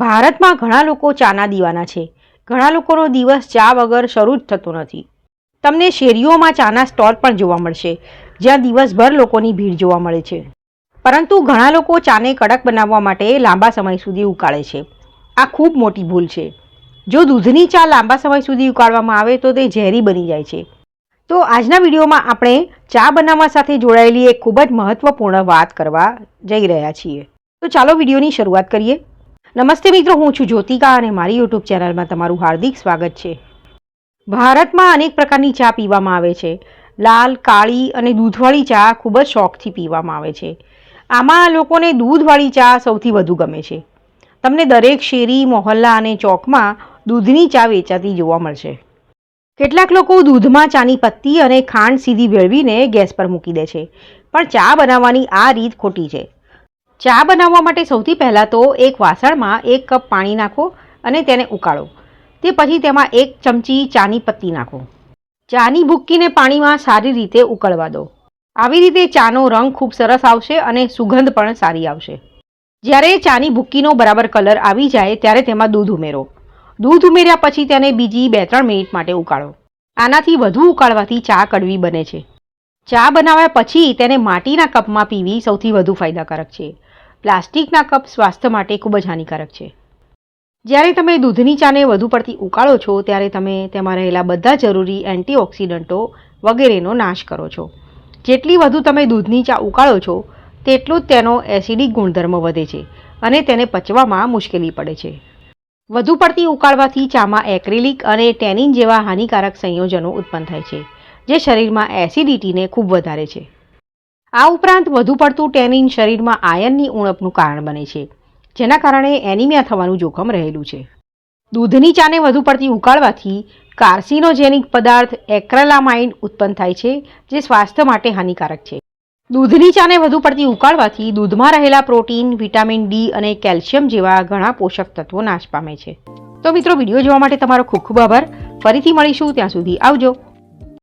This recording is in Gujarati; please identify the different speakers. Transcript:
Speaker 1: ભારતમાં ઘણા લોકો ચાના દીવાના છે. ઘણા લોકોનો દિવસ ચા વગર શરૂ જ થતો નથી. તમને શેરીઓમાં ચાના સ્ટોલ પણ જોવા મળશે, જ્યાં દિવસભર લોકોની ભીડ જોવા મળે છે. પરંતુ ઘણા લોકો ચાને કડક બનાવવા માટે લાંબા સમય સુધી ઉકાળે છે. આ ખૂબ મોટી ભૂલ છે. જો દૂધની ચા લાંબા સમય સુધી ઉકાળવામાં આવે તો તે ઝેરી બની જાય છે. તો આજના વિડીયોમાં આપણે ચા બનાવવા સાથે જોડાયેલી એક ખૂબ જ મહત્વપૂર્ણ વાત કરવા જઈ રહ્યા છીએ. તો ચાલો વિડીયોની શરૂઆત કરીએ. નમસ્તે મિત્રો, હું છું જ્યોતિકા અને મારી યુટ્યુબ ચેનલમાં તમારું હાર્દિક સ્વાગત છે. ભારતમાં અનેક પ્રકારની ચા પીવામાં આવે છે. લાલ, કાળી અને દૂધવાળી ચા ખૂબ જ શોખથી પીવામાં આવે છે. આમાં લોકોને દૂધવાળી ચા સૌથી વધુ ગમે છે. તમને દરેક શેરી, મોહલ્લા અને ચોકમાં દૂધની ચા વેચાતી જોવા મળશે. કેટલાક લોકો દૂધમાં ચાની પત્તી અને ખાંડ સીધી ભેળવીને ગેસ પર મૂકી દે છે. પણ ચા બનાવવાની આ રીત ખોટી છે. ચા બનાવવા માટે સૌથી પહેલાં તો એક વાસણમાં એક કપ પાણી નાખો અને તેને ઉકાળો. તે પછી તેમાં એક ચમચી ચાની પત્તી નાખો. ચાની ભૂક્કીને પાણીમાં સારી રીતે ઉકળવા દો. આવી રીતે ચાનો રંગ ખૂબ સરસ આવશે અને સુગંધ પણ સારી આવશે. જ્યારે ચાની ભૂક્કીનો બરાબર કલર આવી જાય ત્યારે તેમાં દૂધ ઉમેરો. દૂધ ઉમેર્યા પછી તેને બીજી બે ત્રણ મિનિટ માટે ઉકાળો. આનાથી વધુ ઉકાળવાથી ચા કડવી બને છે. ચા બનાવ્યા પછી તેને માટીના કપમાં પીવી સૌથી વધુ ફાયદાકારક છે. પ્લાસ્ટિકના કપ સ્વાસ્થ્ય માટે ખૂબ જ હાનિકારક છે. જ્યારે તમે દૂધની ચાને વધુ પડતી ઉકાળો છો, ત્યારે તમે તેમાં રહેલા બધા જરૂરી એન્ટીઓક્સિડન્ટો વગેરેનો નાશ કરો છો. જેટલી વધુ તમે દૂધની ચા ઉકાળો છો, તેટલું જ તેનો એસિડિક ગુણધર્મ વધે છે અને તેને પચવામાં મુશ્કેલી પડે છે. વધુ પડતી ઉકાળવાથી ચામાં એક્રિલિક અને ટેનિન જેવા હાનિકારક સંયોજનો ઉત્પન્ન થાય છે, જે શરીરમાં એસિડિટીને ખૂબ વધારે છે. આ ઉપરાંત વધુ પડતું ટેનિન શરીરમાં આયનની ઉણપનું કારણ બને છે, જેના કારણે એનિમિયા થવાનું જોખમ રહેલું છે. દૂધની ચાને વધુ પડતી ઉકાળવાથી કાર્સિનોજેનિક પદાર્થ એક્રેલામાઇન ઉત્પન્ન થાય છે, જે સ્વાસ્થ્ય માટે હાનિકારક છે. દૂધની ચાને વધુ પડતી ઉકાળવાથી દૂધમાં રહેલા પ્રોટીન, વિટામિન ડી અને કેલ્શિયમ જેવા ઘણા પોષક તત્વો નાશ પામે છે. તો મિત્રો, વીડિયો જોવા માટે તમારો ખૂબ ખૂબ આભાર. ફરીથી મળીશું, ત્યાં સુધી આવજો.